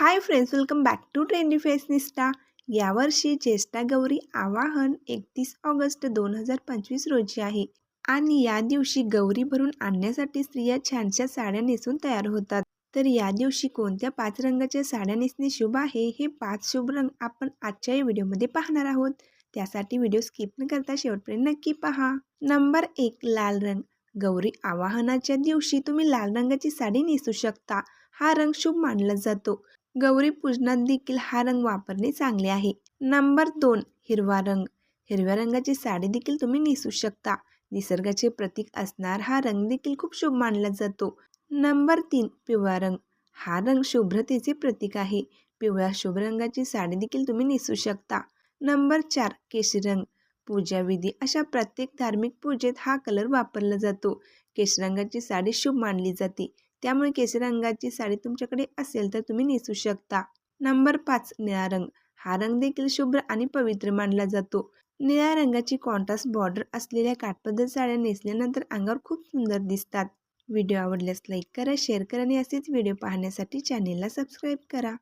Hi friends welcome back to trendy Nishtha यावर्षी ज्येष्ठा गौरी आवाहन एकतीस ऑगस्ट दोन हजार पंचवीस रोजी आहे. आणि या दिवशी गौरी भरून आणण्यासाठी स्त्रिया छानशा साड्या नेसून तयार होतात. तर या दिवशी कोणत्या पाच रंगाच्या साड्या नेसणे शुभ आहे हे पाच शुभ रंग आपण आजच्या या व्हिडिओमध्ये पाहणार आहोत. त्यासाठी व्हिडिओ स्किप न करता शेवटपर्यंत नक्की पहा. नंबर एक लाल रंग. गौरी आवाहनाच्या दिवशी तुम्ही लाल रंगाची साडी नेसू शकता. हा रंग शुभ मानला जातो. गौरी पूजनात देखील हा रंग वापरणे चांगले आहे. नंबर दोन हिरवा रंग. हिरव्या रंगाची साडी देखील तुम्ही नेसू शकता. निसर्गाचे प्रतीक असणार हा रंग देखील खूप शुभ मानला जातो. नंबर तीन पिवळा रंग. हा रंग शुभ्रतेचे प्रतीक आहे. पिवळ्या शुभ रंगाची साडी देखील तुम्ही नेसू शकता. नंबर चार केशरी रंग. पूजाविधी अशा प्रत्येक धार्मिक पूजेत हा कलर वापरला जातो. केशरंगाची साडी शुभ मानली जाते. त्यामुळे केशरी रंगाची साडी तुमच्याकडे असेल तर तुम्ही नेसू शकता. नंबर पाच निळा रंग. हा रंग देखील शुभ्र आणि पवित्र मानला जातो. निळ्या रंगाची कॉन्ट्रास्ट बॉर्डर असलेल्या काठपद्धत साड्या नेसल्यानंतर अंगावर खूप सुंदर दिसतात. व्हिडिओ आवडल्यास लाईक करा शेअर करा आणि असेच व्हिडिओ पाहण्यासाठी चॅनेलला सबस्क्राईब करा.